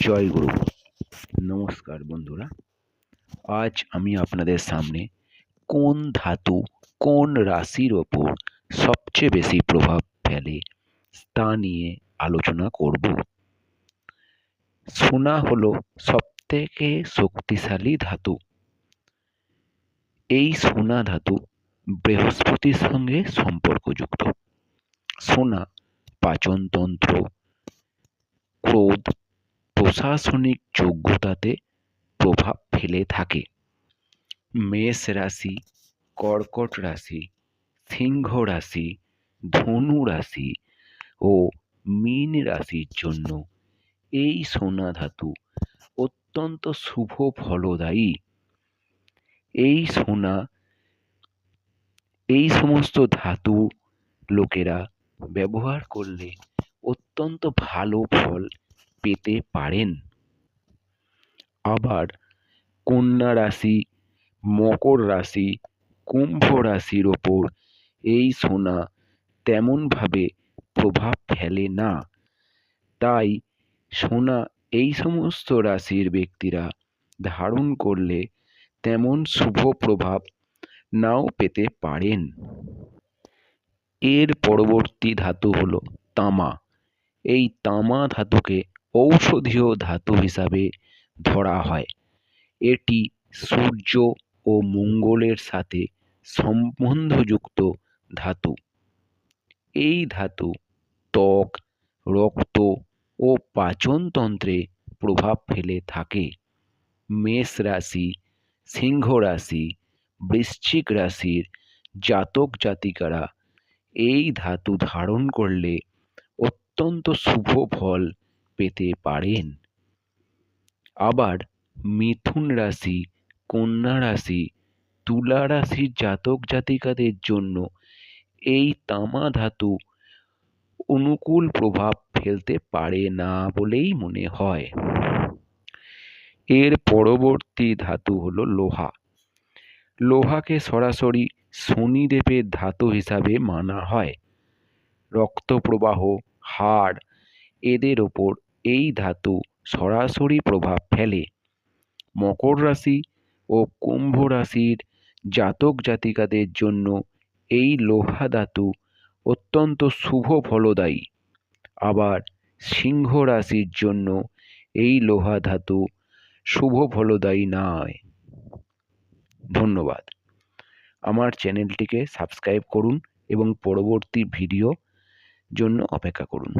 জয় গুরু। নমস্কার বন্ধুরা। আজ আমি আপনাদের সামনে কোন ধাতু কোন রাশির ওপর সবচেয়ে বেশি প্রভাব ফেলে তা নিয়ে আলোচনা করব। সোনা হলো সবথেকে শক্তিশালী ধাতু। এই সোনা ধাতু বৃহস্পতির সঙ্গে সম্পর্কযুক্ত। সোনা পাচনতন্ত্র, ক্রোধ প্রশাসনিক যোগ্যতাতে প্রভাব ফেলে থাকে। মেষ রাশি, কর্কট রাশি, সিংহ রাশি, ধনু রাশি ও মীন রাশির জন্য এই সোনা ধাতু অত্যন্ত শুভ ফলদায়ী। এই সোনা, এই সমস্ত ধাতু লোকেরা ব্যবহার করলে অত্যন্ত ভালো ফল পেতে পারেন। আবার কন্যা রাশি, মকর রাশি, কুম্ভ রাশির ওপর এই সোনা তেমনভাবে প্রভাব ফেলে না। তাই সোনা এই সমস্ত রাশির ব্যক্তিরা ধারণ করলে তেমন শুভ প্রভাব নাও পেতে পারেন। এর পরবর্তী ধাতু হলো তামা। এই তামা ধাতুকে ঔষধীয় ধাতু হিসাবে ধরা হয়। এটি সূর্য ও মঙ্গলের সাথে সম্বন্ধযুক্ত ধাতু। এই ধাতু ত্বক, রক্ত ও পাচনতন্ত্রে প্রভাব ফেলে থাকে। মেষ রাশি, সিংহ রাশি, বৃশ্চিক রাশির জাতক জাতিকারা এই ধাতু ধারণ করলে অত্যন্ত শুভ ফল পেতে পারেন। আবার মিথুন রাশি, কন্যা রাশি, তুলা রাশির জাতক জাতিকাদের জন্য এই তামা ধাতু অনুকূল প্রভাব ফেলতে পারে না বলেই মনে হয়। এর পরবর্তী ধাতু হলো লোহা। লোহাকে সরাসরি শনিদেবের ধাতু হিসাবে মানা হয়। রক্ত প্রবাহ হাড়, এদের ওপর এই ধাতু সরাসরি প্রভাব ফেলে। মকর রাশি ও কুম্ভ রাশির জাতক জাতিকাদের জন্য এই লোহা ধাতু অত্যন্ত শুভ ফলদায়ী। আবার সিংহ রাশির জন্য এই লোহা ধাতু শুভ ফলদায়ী নয়। ধন্যবাদ। আমার চ্যানেলটিকে সাবস্ক্রাইব করুন এবং পরবর্তী ভিডিও জন্য অপেক্ষা করুন।